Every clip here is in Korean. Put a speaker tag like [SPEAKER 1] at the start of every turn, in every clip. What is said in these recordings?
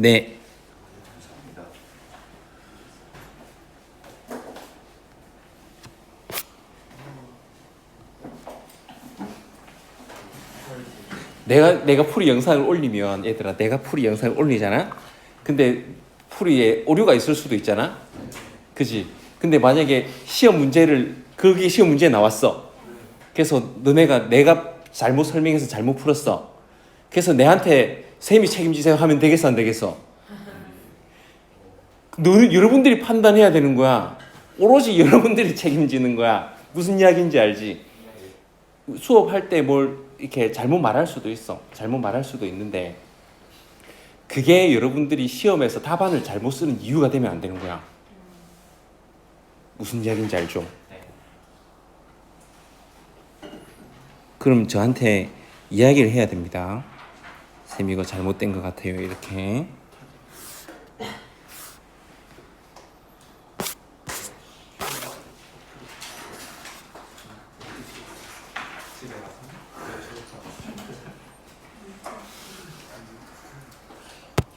[SPEAKER 1] 네. 내가 내가 풀이 영상을 올리면 얘들아 내가 풀이 영상을 올리잖아. 근데 풀이에 오류가 있을 수도 있잖아. 그지? 근데 만약에 시험 문제를 거기 시험 문제 나왔어. 그래서 너네가 내가 잘못 설명해서 잘못 풀었어. 그래서 내한테 쌤이 책임지세요 하면 되겠어 안 되겠어? 너는 여러분들이 판단해야 되는 거야. 오로지 여러분들이 책임지는 거야. 무슨 이야기인지 알지? 수업할 때 뭘 이렇게 잘못 말할 수도 있어. 잘못 말할 수도 있는데 그게 여러분들이 시험에서 답안을 잘못 쓰는 이유가 되면 안 되는 거야. 무슨 이야기인지 알죠? 그럼 저한테 이야기를 해야 됩니다. 쌤 이거 잘못된 것 같아요. 이렇게.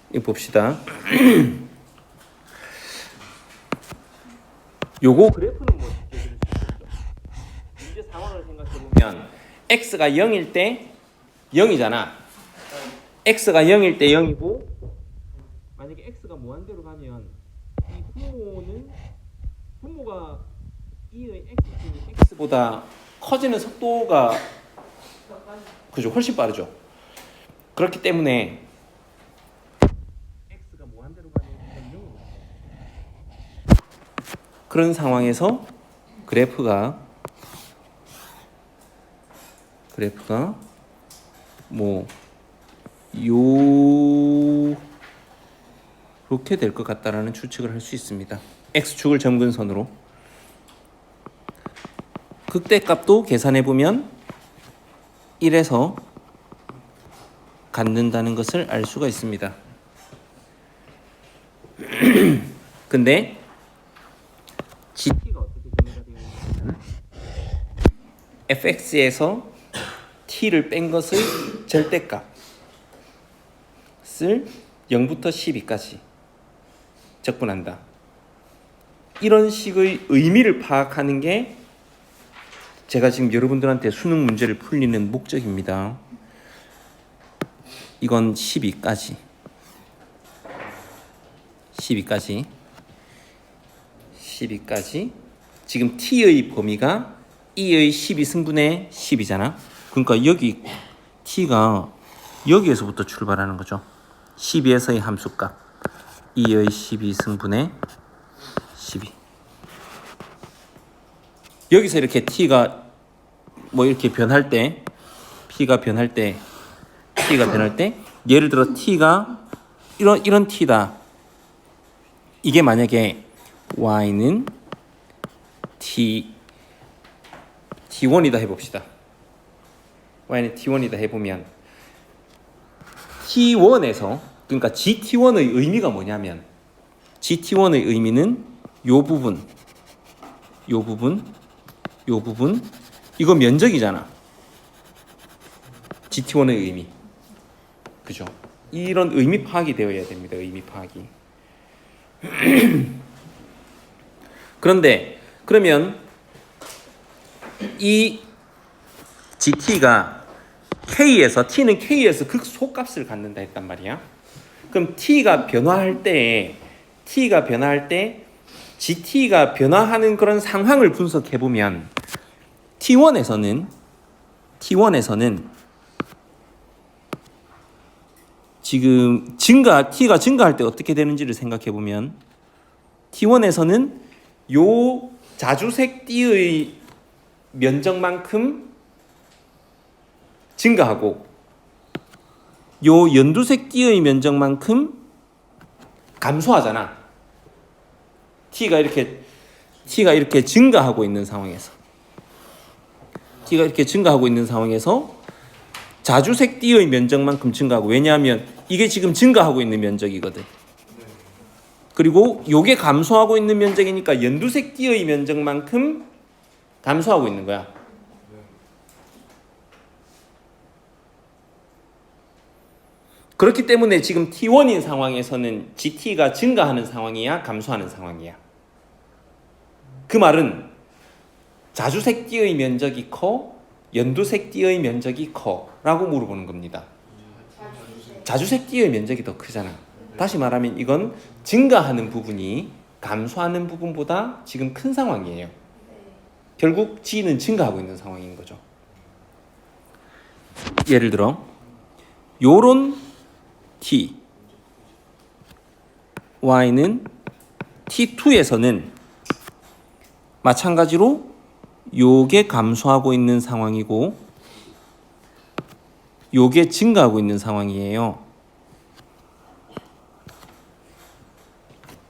[SPEAKER 1] 이거 봅시다. 요거 그래프는 뭐 문제 상황을 생각해 보면 x가 0일 때 0이잖아. X가 0일 때 0이고 만약에 x가 무한대로 가면 이 분모는 분모가 2의 x분이 x보다 커지는 속도가 그죠 훨씬 빠르죠. 그렇기 때문에 x가 무한대로 가면 0으로 그런 상황에서 그래프가 그래프가 뭐 요 이렇게 될 것 같다라는 추측을 할 수 있습니다. x축을 점근선으로 극대값도 계산해 보면 1에서 갖는다는 것을 알 수가 있습니다. 근데 GT가 어떻게 정의가 되어 있냐면 fx에서 t를 뺀 것의 절대 값을 0부터 12까지 적분한다. 이런 식의 의미를 파악하는 게 제가 지금 여러분들한테 수능 문제를 풀리는 목적입니다. 이건 12까지. 12까지. 12까지. 지금 t의 범위가 e의 12승분의 10이잖아. 그러니까 여기 t가 여기에서부터 출발하는 거죠. 12에서의 함수값 2의 12승분의 12 여기서 이렇게 t가 뭐 이렇게 변할 때 p가 변할 때 t가 변할 때 예를 들어 t가 이런 이런 t다. 이게 만약에 y는 t t1이다 해봅시다. y는 t1이다 해보면 t1에서 그러니까 gt1의 의미가 뭐냐면 gt1의 의미는 요 부분 요 부분 요 부분. 이거 면적이잖아. Gt1의 의미. 그죠? 이런 의미 파악이 되어야 됩니다 의미 파악이. 그런데 그러면 이 GT가 K에서 T는 K에서 극소값을 갖는다 했단 말이야. 그럼 T가 변화할 때 T가 변화할 때 GT가 변화하는 그런 상황을 분석해 보면 T1에서는 T1에서는 지금 증가 T가 증가할 때 어떻게 되는지를 생각해 보면 T1에서는 요 자주색 띠의 면적만큼 증가하고 요 연두색 띠의 면적만큼 감소하잖아. t가 이렇게 t가 이렇게 증가하고 있는 상황에서 t가 이렇게 증가하고 있는 상황에서 자주색 띠의 면적만큼 증가하고 왜냐하면 이게 지금 증가하고 있는 면적이거든. 그리고 요게 감소하고 있는 면적이니까 연두색 띠의 면적만큼 감소하고 있는 거야. 그렇기 때문에 지금 T1인 상황에서는 GT가 증가하는 상황이야, 감소하는 상황이야. 그 말은 자주색 띠의 면적이 커, 연두색 띠의 면적이 커라고 물어보는 겁니다. 자주색 띠의 면적이 더 크잖아. 다시 말하면 이건 증가하는 부분이 감소하는 부분보다 지금 큰 상황이에요. 결국 G는 증가하고 있는 상황인 거죠. 예를 들어 요런 T Y는 T2에서는 마찬가지로 요게 감소하고 있는 상황이고 요게 증가하고 있는 상황이에요.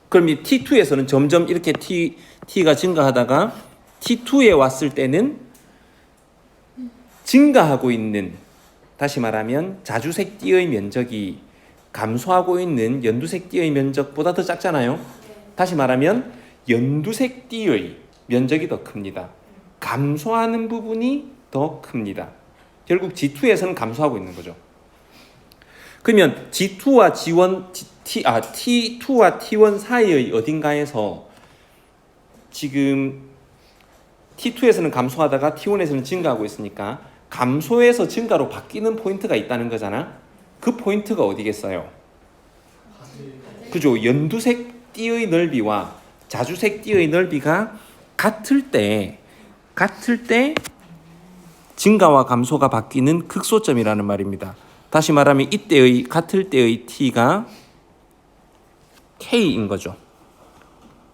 [SPEAKER 1] 그럼 이 T2에서는 점점 이렇게 T, T가 증가하다가 T2에 왔을 때는 증가하고 있는 다시 말하면 자주색 띠의 면적이 감소하고 있는 연두색 띠의 면적보다 더 작잖아요. 다시 말하면 연두색 띠의 면적이 더 큽니다. 감소하는 부분이 더 큽니다. 결국 G2에서는 감소하고 있는 거죠. 그러면 G2와 G1, T, 아, T2와 T1 사이의 어딘가에서 지금 T2에서는 감소하다가 T1에서는 증가하고 있으니까 감소에서 증가로 바뀌는 포인트가 있다는 거잖아. 그 포인트가 어디겠어요? 그죠? 연두색 띠의 넓이와 자주색 띠의 넓이가 같을 때 같을 때 증가와 감소가 바뀌는 극소점이라는 말입니다. 다시 말하면 이때의 같을 때의 t가 k인 거죠.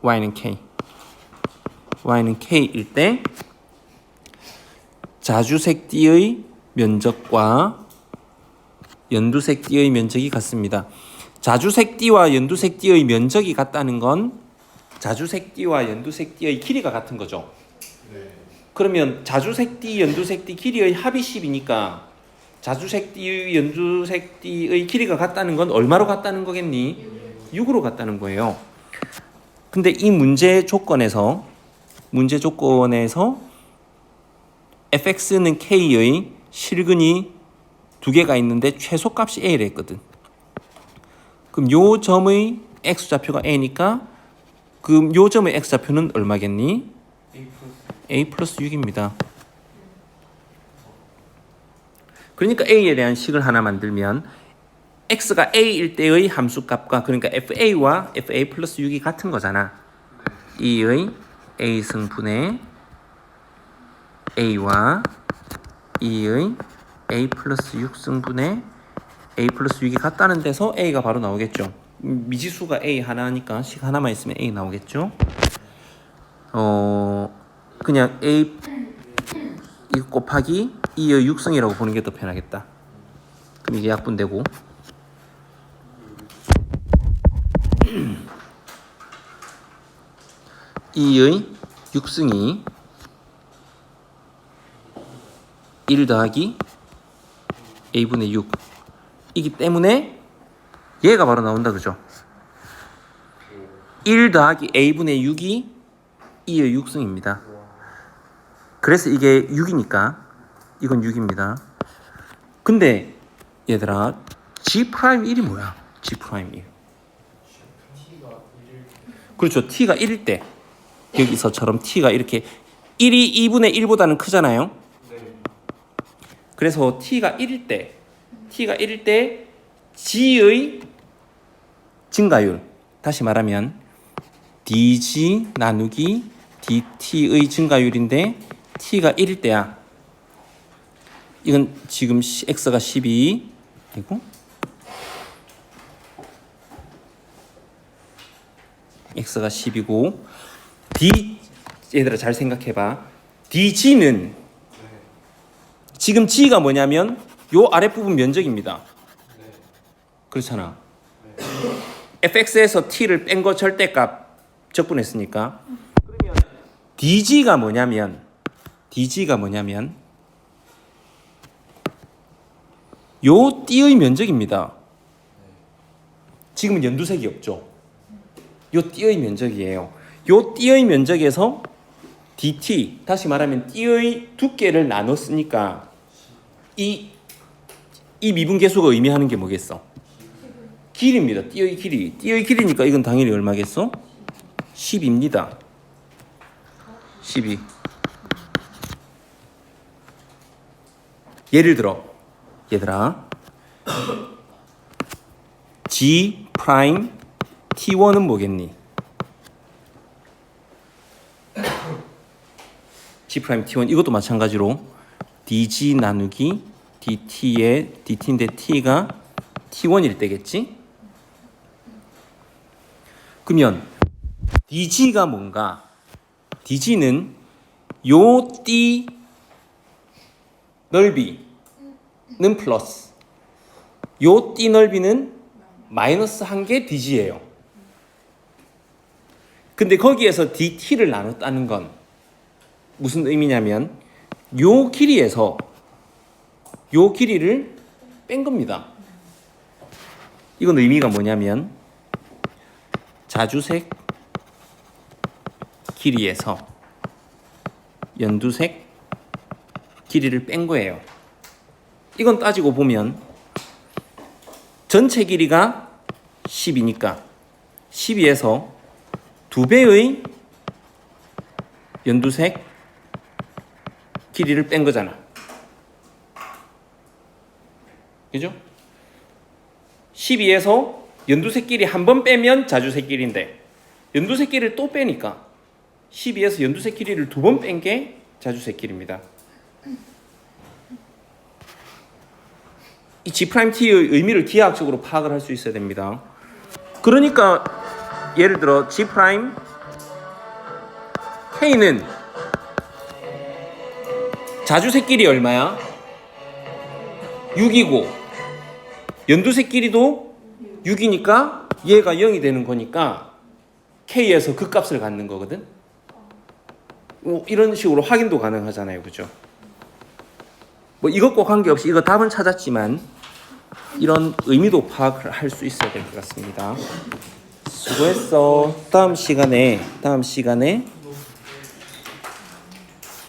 [SPEAKER 1] y는 k. y는 k일 때 자주색 띠의 면적과 연두색 띠의 면적이 같습니다. 자주색 띠와 연두색 띠의 면적이 같다는 건 자주색 띠와 연두색 띠의 길이가 같은 거죠. 그러면 자주색 띠, 연두색 띠 길이의 합이 10이니까 자주색 띠, 연두색 띠의 길이가 같다는 건 얼마로 같다는 거겠니? 6으로 같다는 거예요. 근데 이 문제 조건에서 문제 조건에서 fx는 k의 실근이 두 개가 있는데 최소값이 a를 했거든. 그럼 요 점의 x 좌표가 a니까 그럼 요 점의 x 좌표는 얼마겠니? a 플러스 6입니다. 그러니까 a에 대한 식을 하나 만들면 x가 a일 때의 함수값과 그러니까 fa와 fa 플러스 6이 같은 거잖아. 이의 a 승분의 a와 이의 a 플러스 6 승분의 a 플러스 6이 같다는 데서 a가 바로 나오겠죠. 미지수가 a 하나니까 식 하나만 있으면 a 나오겠죠. 어 그냥 a 이 곱하기 2의 6승이라고 보는 게 더 편하겠다. 그럼 이게 약분되고 이의 6승이 1 더하기 a분의 6 이기 때문에 얘가 바로 나온다 그죠? 1 더하기 a분의 6이 2의 6승입니다. 그래서 이게 6이니까 이건 6입니다. 근데 얘들아 g 프라임 1이 뭐야? g 프라임 1. 그렇죠. t가 1일 때 여기서처럼 t가 이렇게 1이 2분의 1보다는 크잖아요. 그래서 t가 1일 때 t가 1일 때 g의 증가율 다시 말하면 dg 나누기 dt의 증가율인데 t가 1일 때야. 이건 지금 시- x가 12 되고 x가 10이고 d 얘들아 잘 생각해 봐. dg는 지금 g가 뭐냐면 요 아랫부분 면적입니다. 그렇잖아. fx에서 t를 뺀 거 절대값 적분했으니까 그러면 dg가 뭐냐면 dg가 뭐냐면 요 띠의 면적입니다. 지금은 연두색이 없죠. 요 띠의 면적이에요. 요 띠의 면적에서 dt 다시 말하면 띠의 두께를 나눴으니까 이 이 미분 계수가 의미하는 게 뭐겠어? 길입니다. 띠의 길이. 띠의 길이니까 이건 당연히 얼마겠어? 10입니다. 12. 예를 들어 얘들아 G 프라임 T1은 뭐겠니? G 프라임 T1 이것도 마찬가지로 DG 나누기 DT의 DT인데 T가 T1일 때겠지? 그러면 DG가 뭔가? DG는 요띠 넓이는 플러스 요띠 넓이는 마이너스 한 개 DG예요. 근데 거기에서 DT를 나눴다는 건 무슨 의미냐면 요 길이에서 요 길이를 뺀 겁니다. 이건 의미가 뭐냐면 자주색 길이에서 연두색 길이를 뺀 거예요. 이건 따지고 보면 전체 길이가 10이니까 12에서 두 배의 연두색 길이를 뺀 거잖아. 그죠? 12에서 연두색 길이 한번 빼면 자주색 길인데 연두색 길이를 또 빼니까 12에서 연두색 길이를 두 번 뺀 게 자주색 길입니다. 이 G 프라임 T의 의미를 기하학적으로 파악을 할 수 있어야 됩니다. 그러니까 예를 들어 G K는 자주색 길이 얼마야? 6이고 연두색 길이도 6이니까 얘가 0이 되는 거니까 K에서 그 값을 갖는 거거든. 뭐 이런 식으로 확인도 가능하잖아요, 그죠? 뭐 이것과 관계없이 이거 답은 찾았지만 이런 의미도 파악을 할 수 있어야 될 것 같습니다. 수고했어. 다음 시간에 다음 시간에